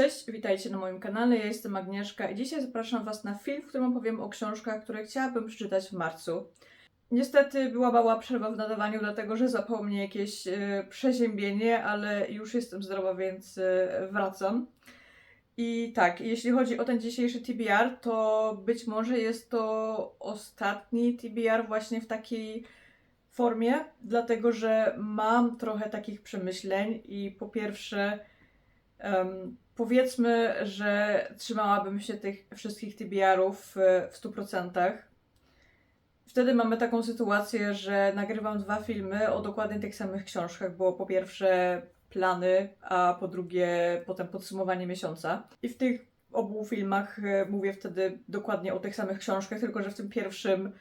Cześć, witajcie na moim kanale. Ja jestem Agnieszka i dzisiaj zapraszam Was na film, w którym opowiem o książkach, które chciałabym przeczytać w marcu. Niestety była mała przerwa w nadawaniu, dlatego że zapało mnie jakieś e, przeziębienie, ale już jestem zdrowa, więc e, wracam. I tak, jeśli chodzi o ten dzisiejszy TBR, to być może jest to ostatni TBR właśnie w takiej formie, dlatego że mam trochę takich przemyśleń i po pierwsze powiedzmy, że trzymałabym się tych wszystkich TBR-ów e, w 100%. Wtedy mamy taką sytuację, że nagrywam dwa filmy o dokładnie tych samych książkach, bo po pierwsze plany, a po drugie potem podsumowanie miesiąca. I w tych obu filmach e, mówię wtedy dokładnie o tych samych książkach, tylko że w tym pierwszym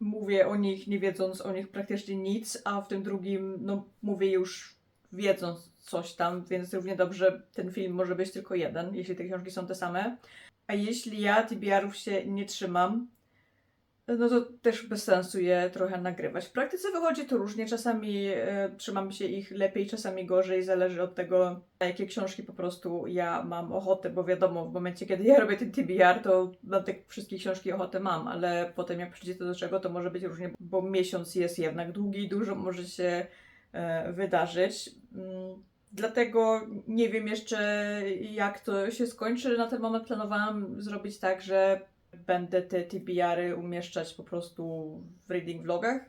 mówię o nich nie wiedząc o nich praktycznie nic, a w tym drugim no, mówię już wiedząc coś tam, więc równie dobrze ten film może być tylko jeden, jeśli te książki są te same. A jeśli ja TBR-ów się nie trzymam, no to też bez sensu je trochę nagrywać. W praktyce wychodzi to różnie, czasami e, trzymam się ich lepiej, czasami gorzej, zależy od tego, na jakie książki po prostu ja mam ochotę, bo wiadomo, w momencie, kiedy ja robię ten TBR, to na te wszystkie książki ochotę mam, ale potem jak przyjdzie to do czego, to może być różnie, bo miesiąc jest jednak długi i dużo może się e, wydarzyć. Mm, Dlatego nie wiem jeszcze, jak to się skończy. Na ten moment planowałam zrobić tak, że będę te TBR-y umieszczać po prostu w reading vlogach.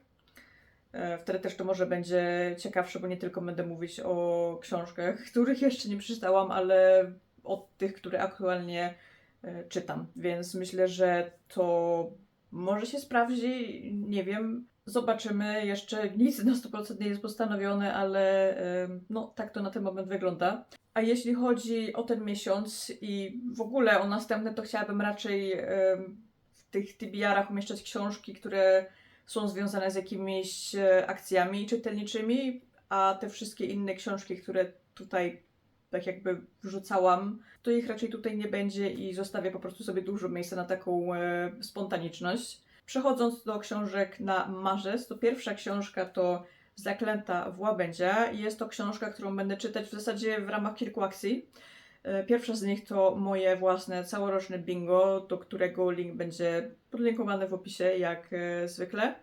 E, Wtedy też to może będzie ciekawsze, bo nie tylko będę mówić o książkach, których jeszcze nie przeczytałam, ale o tych, które aktualnie e, czytam. Więc myślę, że to może się sprawdzi. Nie wiem. Zobaczymy. Jeszcze nic na 100% nie jest postanowione, ale no tak to na ten moment wygląda. A jeśli chodzi o ten miesiąc i w ogóle o następny, to chciałabym raczej w tych TBR-ach umieszczać książki, które są związane z jakimiś e, akcjami czytelniczymi, a te wszystkie inne książki, które tutaj tak jakby wrzucałam, to ich raczej tutaj nie będzie i zostawię po prostu sobie dużo miejsca na taką e, spontaniczność. Przechodząc do książek na marzec, to pierwsza książka to Zaklęta w łabędzia. Jest to książka, którą będę czytać w zasadzie w ramach kilku akcji. E, Pierwsza z nich to moje własne całoroczne bingo, do którego link będzie podlinkowany w opisie, jak e, zwykle.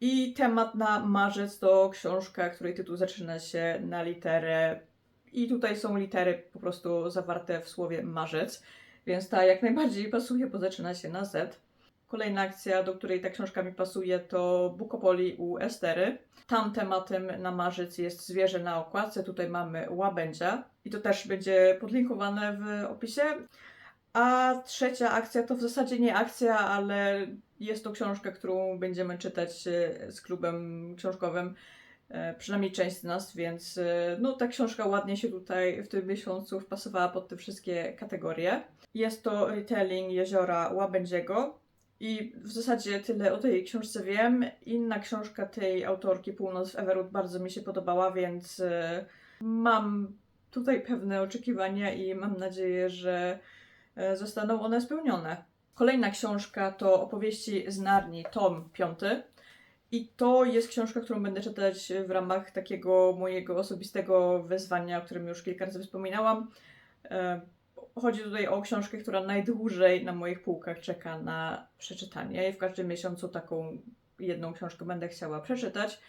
I temat na marzec to książka, której tytuł zaczyna się na literę. I tutaj są litery po prostu zawarte w słowie marzec, więc ta jak najbardziej pasuje, bo zaczyna się na Z. Kolejna akcja, do której ta książka mi pasuje, to Bukopoli u Estery. Tam tematem na marzec jest zwierzę na okładce. Tutaj mamy łabędzia i to też będzie podlinkowane w opisie. A trzecia akcja to w zasadzie nie akcja, ale jest to książka, którą będziemy czytać e, z klubem książkowym. e, Przynajmniej część z nas, więc e, no, ta książka ładnie się tutaj w tym miesiącu wpasowała pod te wszystkie kategorie. Jest to retelling Jeziora Łabędziego. I w zasadzie tyle o tej książce wiem. Inna książka tej autorki, Północ w Everwood, bardzo mi się podobała, więc e, mam tutaj pewne oczekiwania i mam nadzieję, że e, zostaną one spełnione. Kolejna książka to opowieści z Narni, tom piąty. I to jest książka, którą będę czytać w ramach takiego mojego osobistego wyzwania, o którym już kilka razy wspominałam. Chodzi tutaj o książkę, która najdłużej na moich półkach czeka na przeczytanie. I w każdym miesiącu taką jedną książkę będę chciała przeczytać.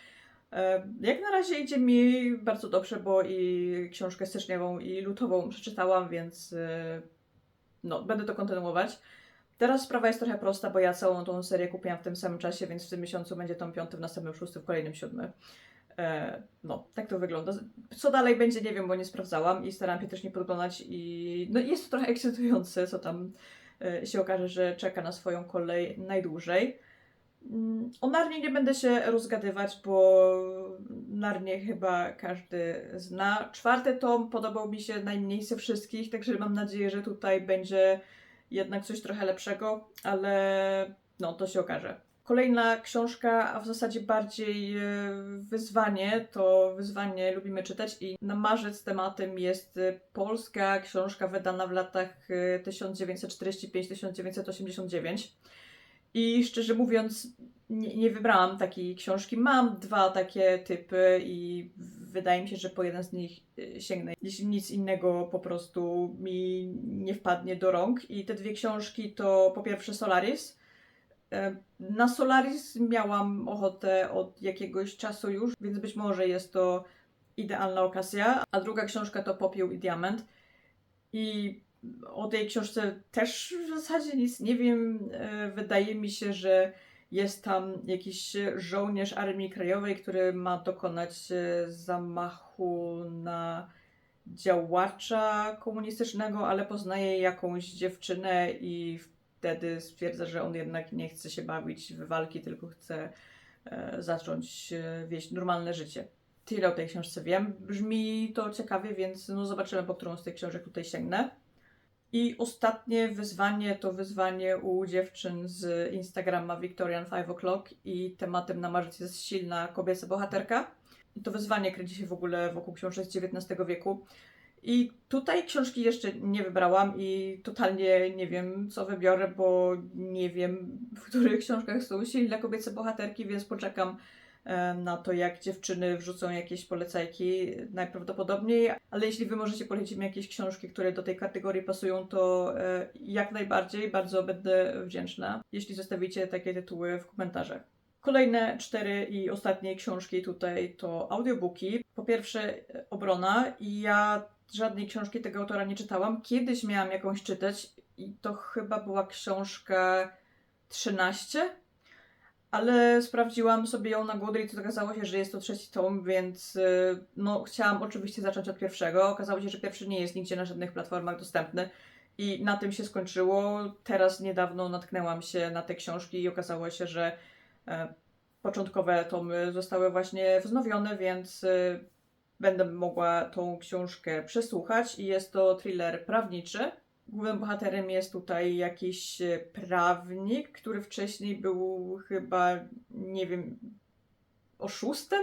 E, Jak na razie idzie mi bardzo dobrze, bo i książkę styczniową, i lutową przeczytałam, więc e, no, będę to kontynuować. Teraz sprawa jest trochę prosta, bo ja całą tą serię kupiłam w tym samym czasie, więc w tym miesiącu będzie tom piąty, w następnym szósty, w kolejnym siódmy. E, no, tak to wygląda. Co dalej będzie, nie wiem, bo nie sprawdzałam i staram się też nie podglądać i no jest to trochę ekscytujące, co tam e, się okaże, że czeka na swoją kolej najdłużej. Mm, O Narni nie będę się rozgadywać, bo Narnię chyba każdy zna. Czwarty tom podobał mi się najmniej ze wszystkich, także mam nadzieję, że tutaj będzie jednak coś trochę lepszego, ale no, to się okaże. Kolejna książka, a w zasadzie bardziej e, wyzwanie, to wyzwanie lubimy czytać i na marzec tematem jest e, polska książka wydana w latach e, 1945-1989. I szczerze mówiąc, nie, nie wybrałam takiej książki. Mam dwa takie typy i wydaje mi się, że po jeden z nich sięgnę. Jeśli nic innego po prostu mi nie wpadnie do rąk. I te dwie książki to po pierwsze Solaris. E, Na Solaris miałam ochotę od jakiegoś czasu już, więc być może jest to idealna okazja. A druga książka to Popiół i Diament. I o tej książce też w zasadzie nic nie wiem. E, Wydaje mi się, że jest tam jakiś żołnierz Armii Krajowej, który ma dokonać e, zamachu na działacza komunistycznego, ale poznaje jakąś dziewczynę i wtedy stwierdza, że on jednak nie chce się bawić w walki, tylko chce e, zacząć e, wieść normalne życie. Tyle o tej książce wiem. Brzmi to ciekawie, więc no zobaczymy, po którą z tych książek tutaj sięgnę. I ostatnie wyzwanie to wyzwanie u dziewczyn z Instagrama Victorian 5 O'Clock i tematem na marzec jest silna kobieca bohaterka. I to wyzwanie kręci się w ogóle wokół książek z XIX wieku. I tutaj książki jeszcze nie wybrałam i totalnie nie wiem, co wybiorę, bo nie wiem, w których książkach są silne kobiece bohaterki, więc poczekam e, na to, jak dziewczyny wrzucą jakieś polecajki najprawdopodobniej. Ale jeśli Wy możecie polecić mi jakieś książki, które do tej kategorii pasują, to e, jak najbardziej bardzo będę wdzięczna, jeśli zostawicie takie tytuły w komentarzach. Kolejne cztery i ostatnie książki tutaj to audiobooki. Po pierwsze e, Obrona i ja żadnej książki tego autora nie czytałam. Kiedyś miałam jakąś czytać i to chyba była książka 13, ale sprawdziłam sobie ją na Goodreads i okazało się, że jest to trzeci tom, więc y, no chciałam oczywiście zacząć od pierwszego. Okazało się, że pierwszy nie jest nigdzie na żadnych platformach dostępny. I na tym się skończyło. Teraz niedawno natknęłam się na te książki i okazało się, że e, początkowe tomy zostały właśnie wznowione, więc y, będę mogła tą książkę przesłuchać. I jest to thriller prawniczy. Głównym bohaterem jest tutaj jakiś e, prawnik, który wcześniej był chyba, nie wiem, oszustem?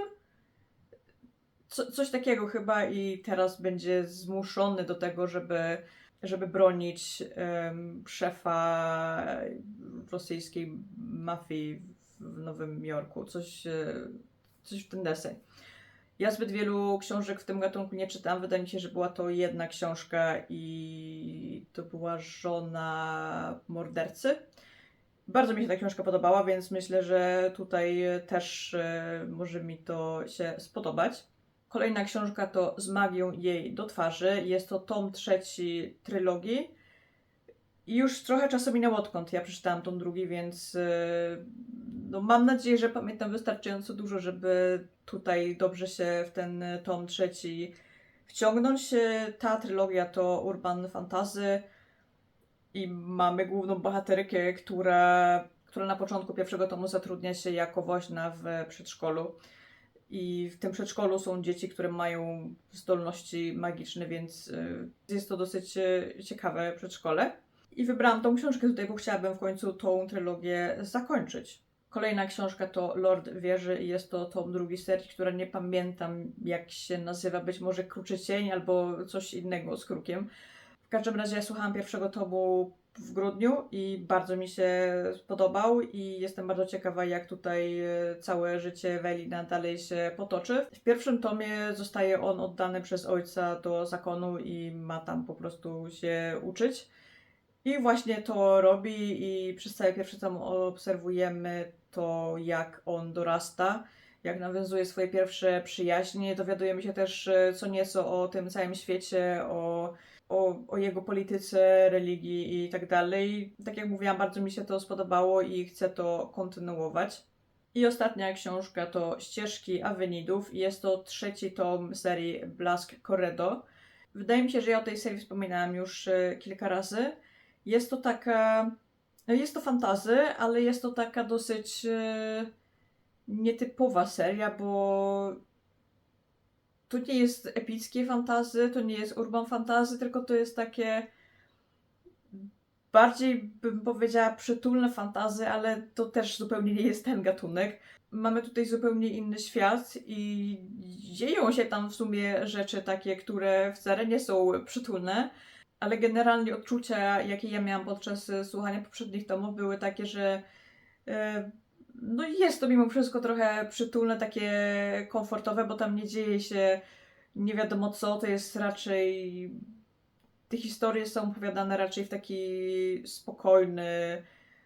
Co, coś takiego chyba i teraz będzie zmuszony do tego, żeby, żeby bronić em, szefa rosyjskiej mafii w Nowym Jorku. Coś, e, coś w ten deseń. Ja zbyt wielu książek w tym gatunku nie czytam. Wydaje mi się, że była to jedna książka i to była żona mordercy. Bardzo mi się ta książka podobała, więc myślę, że tutaj też e, może mi to się spodobać. Kolejna książka to Z magią jej do twarzy. Jest to tom trzeci trylogii. I już trochę czasu minęło odkąd ja przeczytałam tą drugi, więc e, no, mam nadzieję, że pamiętam wystarczająco dużo, żeby tutaj dobrze się w ten tom trzeci wciągnąć. E, Ta trylogia to urban fantasy i mamy główną bohaterkę, która, która na początku pierwszego tomu zatrudnia się jako woźna w przedszkolu. I w tym przedszkolu są dzieci, które mają zdolności magiczne, więc y, jest to dosyć y, ciekawe przedszkole. I wybrałam tą książkę tutaj, bo chciałabym w końcu tą trylogię zakończyć. Kolejna książka to Lord Wieży i jest to tom drugi serii, która nie pamiętam jak się nazywa, być może Kruczy Cień albo coś innego z krukiem. W każdym razie ja słuchałam pierwszego tomu w grudniu i bardzo mi się spodobał i jestem bardzo ciekawa jak tutaj e, całe życie Welina dalej się potoczy. W pierwszym tomie zostaje on oddany przez ojca do zakonu i ma tam po prostu się uczyć. I właśnie to robi i przez cały pierwszy tom obserwujemy to, jak on dorasta, jak nawiązuje swoje pierwsze przyjaźnie. Dowiadujemy się też e, co nieco o tym całym świecie, o, o, o jego polityce, religii i tak dalej. Tak jak mówiłam, bardzo mi się to spodobało i chcę to kontynuować. I ostatnia książka to Ścieżki Avenidów. Jest to trzeci tom serii Blask Corredo. Wydaje mi się, że ja o tej serii wspominałam już e, kilka razy. Jest to taka. no Jest to fantazy, ale jest to taka dosyć e, nietypowa seria, bo to nie jest epickie fantazy, to nie jest urban fantazy, tylko to jest takie bardziej bym powiedziała przytulne fantazy, ale to też zupełnie nie jest ten gatunek. Mamy tutaj zupełnie inny świat i dzieją się tam w sumie rzeczy takie, które wcale nie są przytulne, ale generalnie odczucia, jakie ja miałam podczas e, słuchania poprzednich tomów, były takie, że E, No jest to mimo wszystko trochę przytulne, takie komfortowe, bo tam nie dzieje się nie wiadomo co, to jest raczej. Te historie są opowiadane raczej w taki spokojny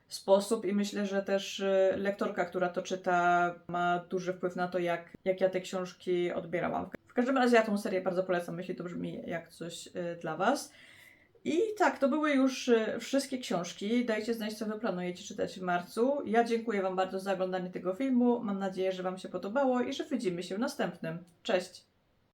sposób i myślę, że też e, lektorka, która to czyta, ma duży wpływ na to, jak, jak ja te książki odbierałam. W każdym razie ja tą serię bardzo polecam, jeśli to brzmi jak coś dla Was. I tak, to były już e, wszystkie książki. Dajcie znać, co Wy planujecie czytać w marcu. Ja dziękuję Wam bardzo za oglądanie tego filmu. Mam nadzieję, że Wam się podobało i że widzimy się w następnym. Cześć!